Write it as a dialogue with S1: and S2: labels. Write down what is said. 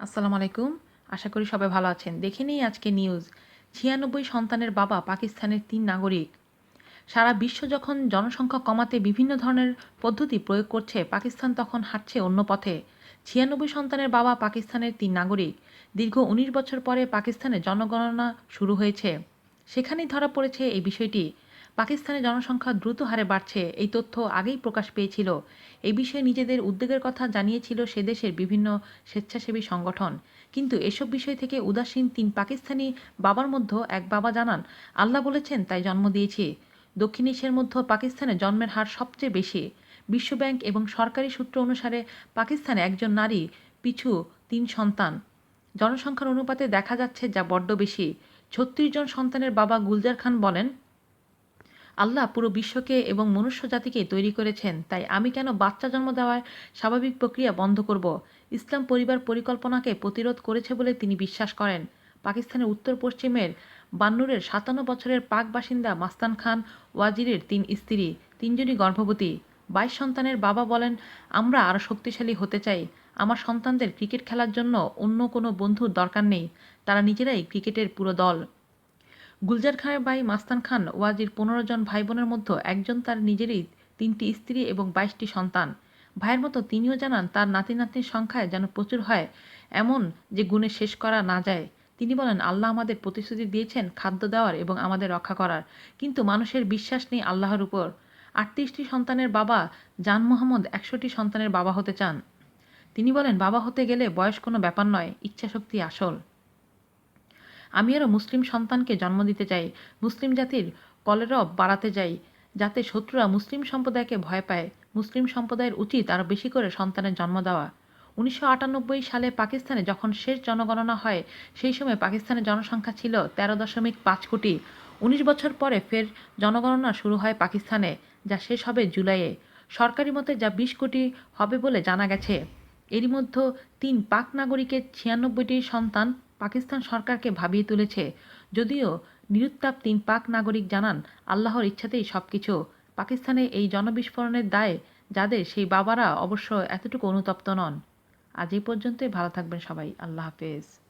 S1: আসসালামু আলাইকুম। আশা করি সবাই ভালো আছেন। দেখে নিই আজকে নিউজ ছিয়ানব্বই সন্তানের বাবা পাকিস্তানের তিন নাগরিক। সারা বিশ্ব যখন জনসংখ্যা কমাতে বিভিন্ন ধরনের পদ্ধতি প্রয়োগ করছে, পাকিস্তান তখন হাঁটছে অন্য পথে। ছিয়ানব্বই সন্তানের বাবা পাকিস্তানের তিন নাগরিক। দীর্ঘ উনিশ বছর পরে পাকিস্তানে জনগণনা শুরু হয়েছে। সেখানেই ধরা পড়েছে এই বিষয়টি। পাকিস্তানের জনসংখ্যা দ্রুত হারে বাড়ছে, এই তথ্য আগেই প্রকাশ পেয়েছিল। এই বিষয়ে নিজেদের উদ্বেগের কথা জানিয়েছিল সে দেশের বিভিন্ন স্বেচ্ছাসেবী সংগঠন। কিন্তু এসব বিষয় থেকে উদাসীন তিন পাকিস্তানি বাবার মধ্যে এক বাবা জানান, আল্লাহ বলেছেন, তাই জন্ম দিয়েছি। দক্ষিণ এশিয়ার মধ্যে পাকিস্তানে জন্মের হার সবচেয়ে বেশি। বিশ্বব্যাংক এবং সরকারি সূত্র অনুসারে পাকিস্তানে একজন নারী, পিছু তিন সন্তান। জনসংখ্যার অনুপাতে দেখা যাচ্ছে যা বড্ড বেশি। ছত্রিশ জন সন্তানের বাবা গুলজার খান বলেন আল্লাহ পুরো বিশ্বকে এবং মনুষ্য জাতিকে তৈরি করেছেন, তাই আমি কেন বাচ্চা জন্ম দেওয়ার স্বাভাবিক প্রক্রিয়া বন্ধ করব? ইসলাম পরিবার পরিকল্পনাকে প্রতিরোধ করেছে বলে তিনি বিশ্বাস করেন। পাকিস্তানের উত্তর পশ্চিমের বান্নুরের সাতান্ন বছরের পাক বাসিন্দা মাস্তান খান ওয়াজিরের তিন স্ত্রী, তিনজনই গর্ভবতী। বাইশ সন্তানের বাবা বলেন, আমরা আরও শক্তিশালী হতে চাই। আমার সন্তানদের ক্রিকেট খেলার জন্য অন্য কোনো বন্ধুর দরকার নেই। তারা নিজেরাই ক্রিকেটের পুরো দল। গুলজার খানের ভাই মাস্তান খান ওয়াজির পনেরো জন ভাই বোনের মধ্যে একজন তার নিজেরই, তিনটি স্ত্রী এবং বাইশটি সন্তান। ভাইয়ের মতো তিনিও জানান, তার নাতি নাতনির সংখ্যায় যেন প্রচুর হয়, এমন যে গুণে শেষ করা না যায়। তিনি বলেন, আল্লাহ আমাদের প্রতিশ্রুতি দিয়েছেন খাদ্য দেওয়ার এবং আমাদের রক্ষা করার। কিন্তু মানুষের বিশ্বাস নেই আল্লাহর উপর। আটত্রিশটি সন্তানের বাবা, জান মোহাম্মদ একশোটি সন্তানের বাবা হতে চান। তিনি বলেন, বাবা হতে গেলে বয়স কোনো ব্যাপার নয়, ইচ্ছাশক্তি আসল। আমি আরও মুসলিম সন্তানকে জন্ম দিতে চাই, মুসলিম জাতির কলেরব বাড়াতে চাই, যাতে শত্রুরা মুসলিম সম্প্রদায়কে ভয় পায়। মুসলিম সম্প্রদায়ের উচিত আরও বেশি করে সন্তানের জন্ম দেওয়া। উনিশশো আটানব্বই সালে পাকিস্তানে যখন শেষ জনগণনা হয়, সেই সময় পাকিস্তানের জনসংখ্যা ছিল তেরো দশমিক পাঁচ কোটি। উনিশ বছর পরে ফের জনগণনা শুরু হয় পাকিস্তানে, যা শেষ হবে জুলাইয়ে। সরকারি মতে যা বিশ কোটি হবে বলে জানা গেছে। এরই মধ্যে তিন পাক নাগরিকের ছিয়ানব্বইটি সন্তান পাকিস্তান সরকারকে ভাবিয়ে তুলেছে। যদিও নিরুত্তাপ তিন পাক নাগরিক জানান, আল্লাহর ইচ্ছাতেই সবকিছু। পাকিস্তানে এই জনবিস্ফোরণের দায়ে যাদের সেই বাবারা অবশ্য এতটুকু অনুতপ্ত নন। আজ এই পর্যন্তই, ভালো থাকবেন সবাই। আল্লাহ হাফেজ।